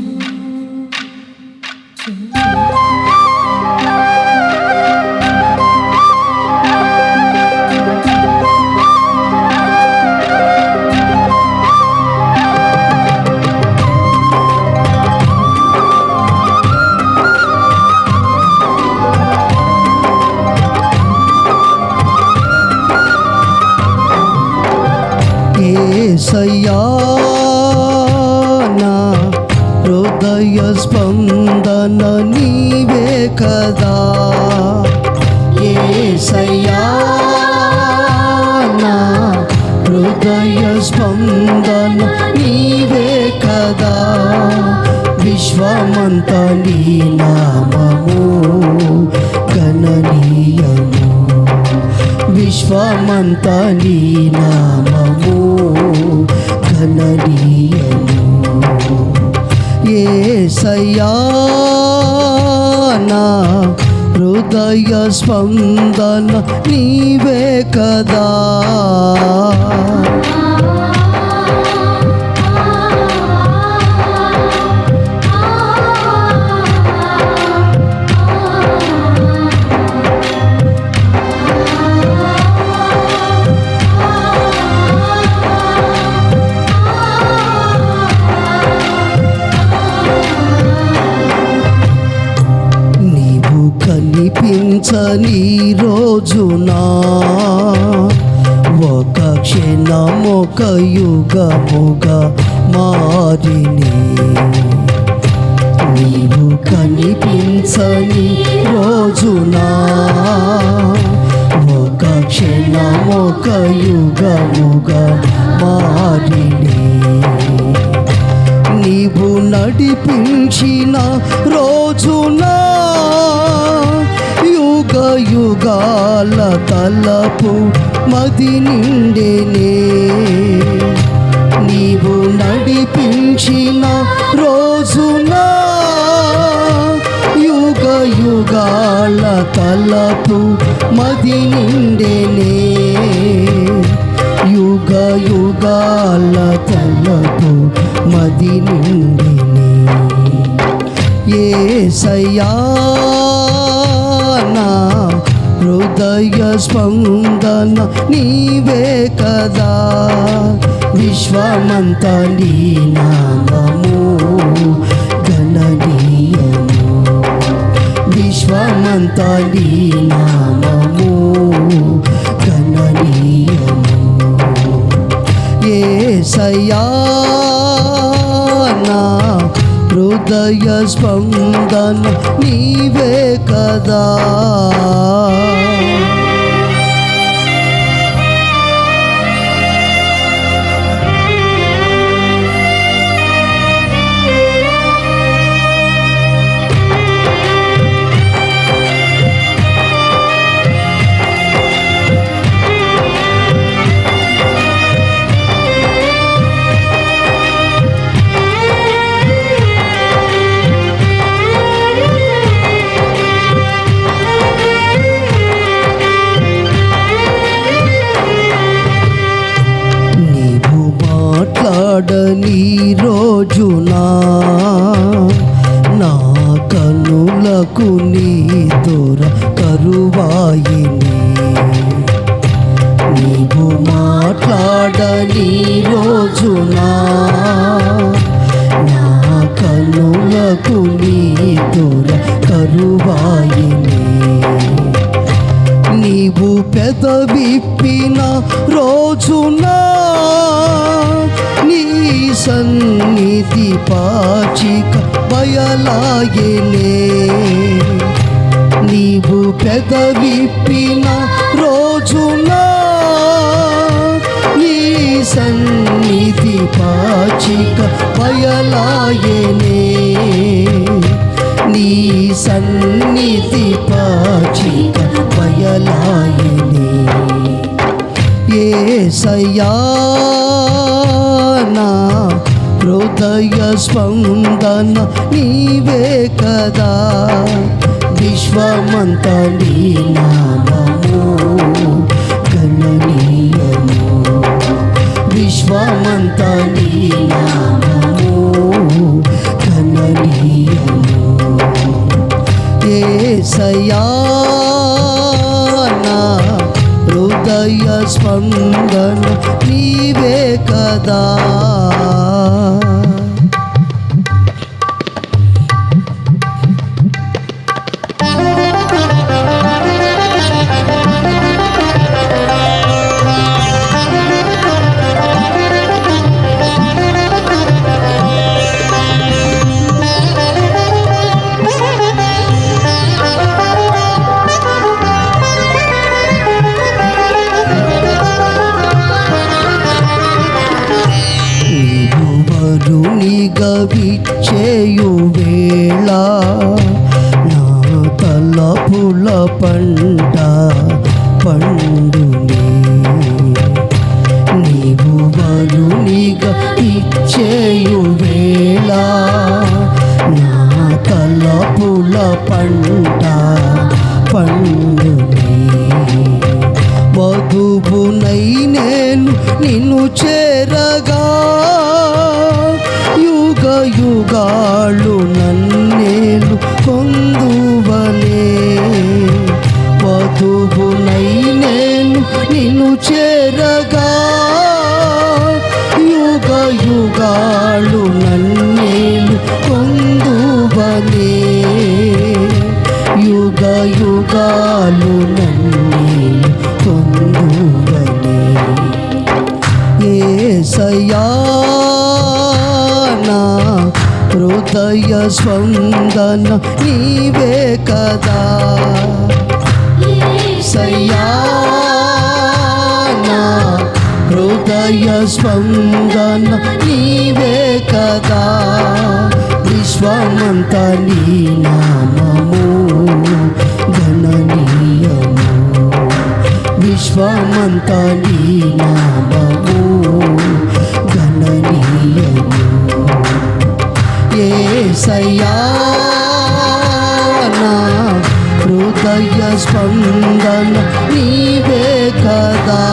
ఏసయ్యా హృదయ స్పందన నీవే కదా. ఏసయ్యా నా హృదయ స్పందన నీవే కదా. విశ్వమంత నీ నామము గణనీయము. విశ్వమంత నీ నామము గణనీయము. ఏసయ్యా నా హృదయ స్పందన నీవే కదా. చని రోజునా? ఒక క్షణమొక యుగముగా మారిని. నీవు కనిపించని రోజునా? ఒక క్షణమొక యుగముగా మారిని. నీవు నడిపించిన యుగాల తలపు మది నిండెనే. నీవు నడిపించిన రోజున యుగ యుగాల తలపు మది నిండెనే. యుగ యుగాల తలపు మది నిండేనే. ఏ సయా నా హృదయ స్పందన నీవే కదా. విశ్వమంత నీ నామము గణనీయము విశ్వమంత నీ హృదయ స్పందన నీవే కదా. కనులకు నీ దొర కరువాయిని. నీవు మాట్లాడని రోజునా నా కనులకు నీ దొర కరువాయిని. నీవు పెదవిప్పిన రోజున నీ సన్నిధి పాచిక బయలాయనే పెదవిప్పిన రోజున నీ సన్నిధి పాచిక పయలాయనే నీ సన్నిధి పాచిక పయలాయనే ఏ సయానా హృదయ స్పందన నీవే కదా. సర్వమంతా నీ నామము గణనీయము. విశ్వమంతా నీ నామము గణనీయము. ఏ సయానా హృదయ స్పందన నీవే కదా. తలపుల పంట పండునే నీవు బలునిగా ఇచ్చేయు వేళ నా తల తలపుల పంట యుగయుగాలు యుగాలు నన్నేలు పొందువనే ఏసయానా హృదయ స్పందన నీవే కదా. సయానా హృదయ స్పందన నీవే కదా. విశ్వమంత నీ నామము గణనీయము. విశ్వమంత నీ నామము గణనీయము. ఏ ఏసయానా హృదయ స్పందన నీవే కదా.